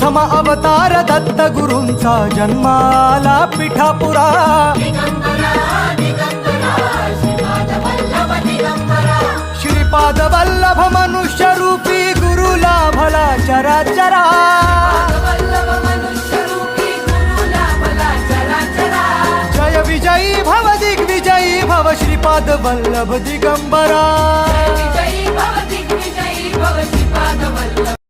प्रथम अवतार दत्त गुरूंचा जन्माला पिठापुरा. श्रीपाद वल्लभ मनुष्य रूपी गुरुला भला चराचरा जय विजयी भव दिग्विजयी भव श्रीपाद वल्लभ दिगंबरा.